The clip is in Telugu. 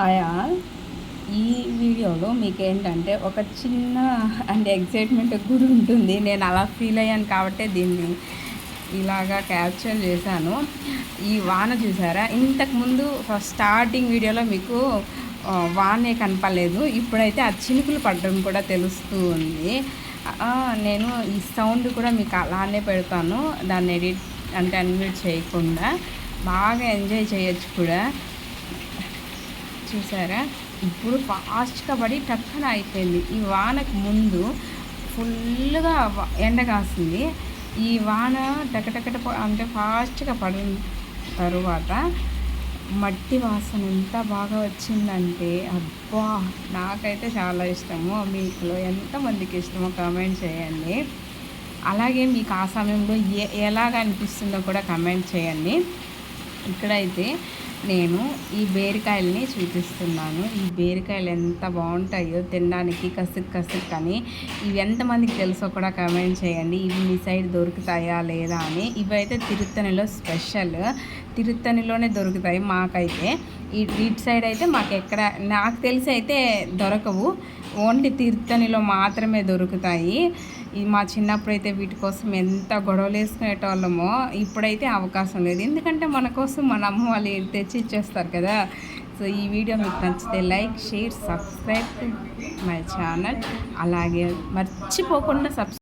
హాయ్ ఆల్ ఈ వీడియోలో మీకు ఏంటంటే ఒక చిన్న అంటే ఎగ్జైట్మెంట్ కూడా ఉంటుంది. నేను అలా ఫీల్ అయ్యాను కాబట్టి దీన్ని ఇలాగా క్యాప్చర్ చేశాను. ఈ వాన చూసారా? ఇంతకుముందు ఫస్ట్ స్టార్టింగ్ వీడియోలో మీకు వానే కనపడలేదు. ఇప్పుడైతే ఆ చినుకులు పడడం కూడా తెలుస్తూ ఉంది. నేను ఈ సౌండ్ కూడా మీకు అలానే పెడతాను. దాన్ని ఎడిట్ అంటే అన్మ్యూట్ చేయకుండా. బాగా ఎంజాయ్ చేయొచ్చు కూడా. చూసారా? ఇప్పుడు ఫాస్ట్గా పడి టక్కన అయిపోయింది. ఈ వానకు ముందు ఫుల్గా ఎండ కాస్తుంది ఈ వాన టకటకట అంటే ఫాస్ట్గా పడిన తరువాత మట్టి వాసన ఎంత బాగా వచ్చిందంటే అబ్బా! నాకైతే చాలా ఇష్టము. మీకులో ఎంతమందికి ఇష్టమో కామెంట్ చేయండి. అలాగే మీకు ఆ సమయంలో ఏ ఎలాగ అనిపిస్తుందో కూడా కమెంట్ చేయండి. ఇక్కడైతే నేను ఈ బీరకాయల్ని చూపిస్తున్నాను. ఈ బీరకాయలు ఎంత బాగుంటాయో తినడానికి కసుక్ కసుక్ అని. ఇవి ఎంతమందికి తెలుసో కూడా కమెంట్ చేయండి. ఇవి మీ సైడ్ దొరుకుతాయా లేదా అని. ఇవైతే తిరుత్తనిలో స్పెషల్. తిరుత్తనిలోనే దొరుకుతాయి మాకైతే. ఈ ఇటు సైడ్ అయితే మాకు ఎక్కడ నాకు తెలిసి అయితే దొరకవు. ఓన్లీ తిరుత్తనిలో మాత్రమే దొరుకుతాయి. మా చిన్నప్పుడు అయితే వీటి కోసం ఎంత గొడవలు వేసుకునేటోళ్ళమో ఇప్పుడైతే అవకాశం లేదు. ఎందుకంటే మన కోసం మన అమ్మ వాళ్ళు తెచ్చి ఇచ్చేస్తారు కదా. సో ఈ వీడియో మీకు నచ్చితే like share subscribe my channel. అలాగే మర్చిపోకుండా సబ్స్క్రైబ్